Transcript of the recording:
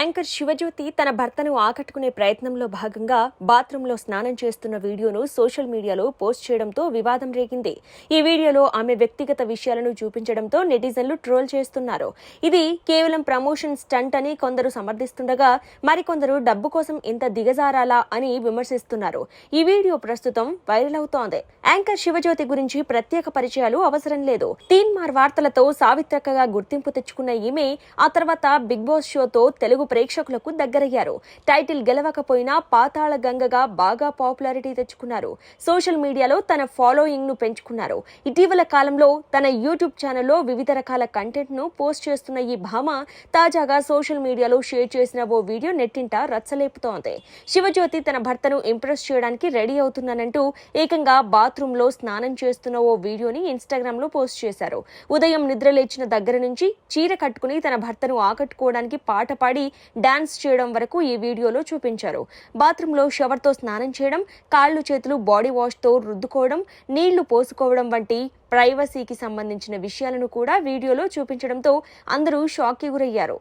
Anchor Shivajyothi తన భర్తను ఆకట్టుకునే ప్రయత్నంలో భాగంగా బాత్రూంలో స్నానం చేస్తున్న వీడియోను సోషల్ మీడియాలో పోస్ట్ చేయడంతో వివాదం రేగింది. ఈ వీడియోలో ఆమె వ్యక్తిగత విషయాలను చూపించడంతో నెటిజన్లు ట్రోల్ చేస్తున్నారు. ఇది కేవలం ప్రమోషన్ స్టంట్ అని కొందరు సమర్థిస్తుండగా మరికొందరు డబ్బు కోసం ఇంత దిగజారాలా అని విమర్శిస్తున్నారు. ఈ వీడియో ప్రస్తుతం వైరల్ అవుతోంది. యాంకర్ శివజ్యోతి గురించి ప్రత్యేక పరిచయాలు అవసరం లేదు. తీన్మార్ వార్తలతో సావిత్రకగా గుర్తింపు తెచ్చుకున్న ఈమె ఆ తర్వాత బిగ్ బాస్ షోతో తెలుగు ప్రేక్షకులకు దగ్గరయ్యారు. టైటిల్ గెలవకపోయినా పాతాళ గంగగా బాగా పాపులారిటీ తెచ్చుకున్నారు. సోషల్ మీడియాలో తన ఫాలోయింగ్ను పెంచుకున్నారు. ఇటీవల కాలంలో తన యూట్యూబ్ ఛానల్లో వివిధ రకాల కంటెంట్ను పోస్ట్ చేస్తున్న ఈ భామ తాజాగా సోషల్ మీడియాలో షేర్ చేసిన ఓ వీడియో నెట్టింట రచ్చలేపుతోంది. శివజ్యోతి తన భర్తను ఇంప్రెస్ చేయడానికి రెడీ అవుతున్నానంటూ ఏకంగా బాత్రూమ్లో స్నానం చేస్తున్న ఓ వీడియోని ఇన్స్టాగ్రామ్లో పోస్ట్ చేశారు. ఉదయం నిద్ర లేచిన దగ్గర నుంచి చీర కట్టుకుని తన భర్తను ఆకట్టుకోవడానికి పాట పాడి డాన్స్ చేయడం వరకు ఈ వీడియోలో చూపించారు. బాత్రూంలో షవర్తో స్నానం చేయడం కాళ్ళు చేతులు బాడీ వాష్తో రుద్దుకోవడం నీళ్ళు పోసుకోవడం వంటి ప్రైవసీకి సంబంధించిన విషయాలను కూడా వీడియోలో చూపించడంతో అందరూ షాక్కి గురయ్యారు.